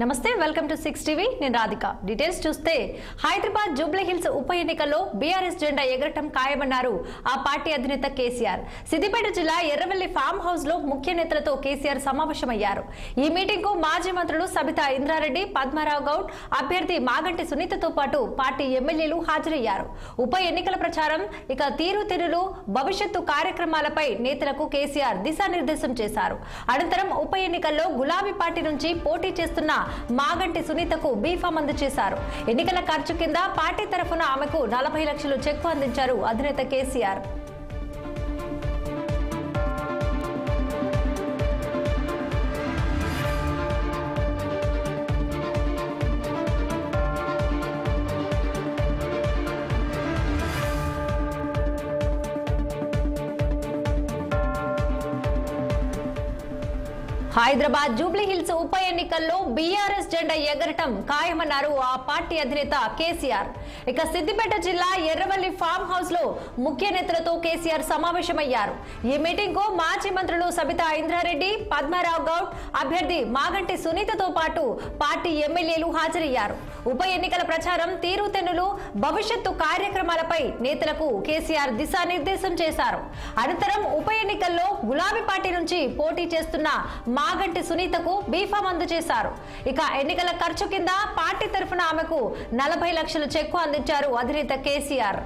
నమస్తే welcome to six TV. నేను Radhika. Details చూస్తే హైదరాబాద్ జూబ్లీ హిల్స్ ఉప ఎన్నికల్లో బీఆర్ఎస్ జెండా ఎగరటం ఖాయమన్నారు ఆ పార్టీ అధినేత కేసీఆర్. సిద్దిపేట జిల్లా ఎర్రవెల్లి ఫామ్ హౌస్లో ముఖ్య నేతలతో కేసీఆర్ సమావేశమయ్యారు. ఈ మీటింగ్కు మాజీ మంత్రులు సబితా ఇంద్రారెడ్డి పద్మారావు గౌడ్ అభ్యర్థి మాగంటి సునీతతో పాటు పార్టీ ఎమ్మెల్యేలు హాజరయ్యారు. ఉప ఎన్నికల ప్రచారం ఇక తీరు తిరులు భవిష్యత్తు కార్యక్రమాలపై నేతలకు కేసీఆర్ దిశానిర్దేశం చేశారు. అనంతరం ఉప ఎన్నికల్లో గులాబీ పార్టీ నుంచి పోటీ చేస్తున్న మాగంటి సునీతకు బీఫామ్ అందజేశారు. ఎన్నికల ఖర్చు కింద పార్టీ తరఫున ఆమెకు నలభై లక్షలు చెక్కు అందించారు అధినేత కేసీఆర్. హైదరాబాద్ జూబ్లీ హిల్స్ ఉప ఎన్నికల్లో బీఆర్ఎస్ జెండా ఎగరటం ఖాయమన్నారు ఆ పార్టీ అధినేత కేసీఆర్. ఇక సిద్దిపేట జిల్లా ఎర్రవల్లి ఫామ్ హౌస్లో ముఖ్య నేతలతో కేసీఆర్ సమావేశమయ్యారు. ఈ మీటింగ్కు మాజీ మంత్రులు సబితా ఇంద్రారెడ్డి పద్మారావు గౌడ్ అభ్యర్థి మాగంటి సునీతతో పాటు పార్టీ ఎమ్మెల్యేలు హాజరయ్యారు. ఉప ఎన్నికల ప్రచారం తీరుతెన్నులు భవిష్యత్తు కార్యక్రమాలపై నేతలకు కేసీఆర్ దిశానిర్దేశం చేశారు. అనంతరం ఉప ఎన్నికల్లో గులాబీ పార్టీ నుంచి పోటీ చేస్తున్న మాగంటి సునీతకు బీఫామ్ అందజేశారు. ఇక ఎన్నికల ఖర్చు కింద పార్టీ తరఫున ఆమెకు నలభై లక్షల చెక్కు అందించారు అధినేత కేసీఆర్.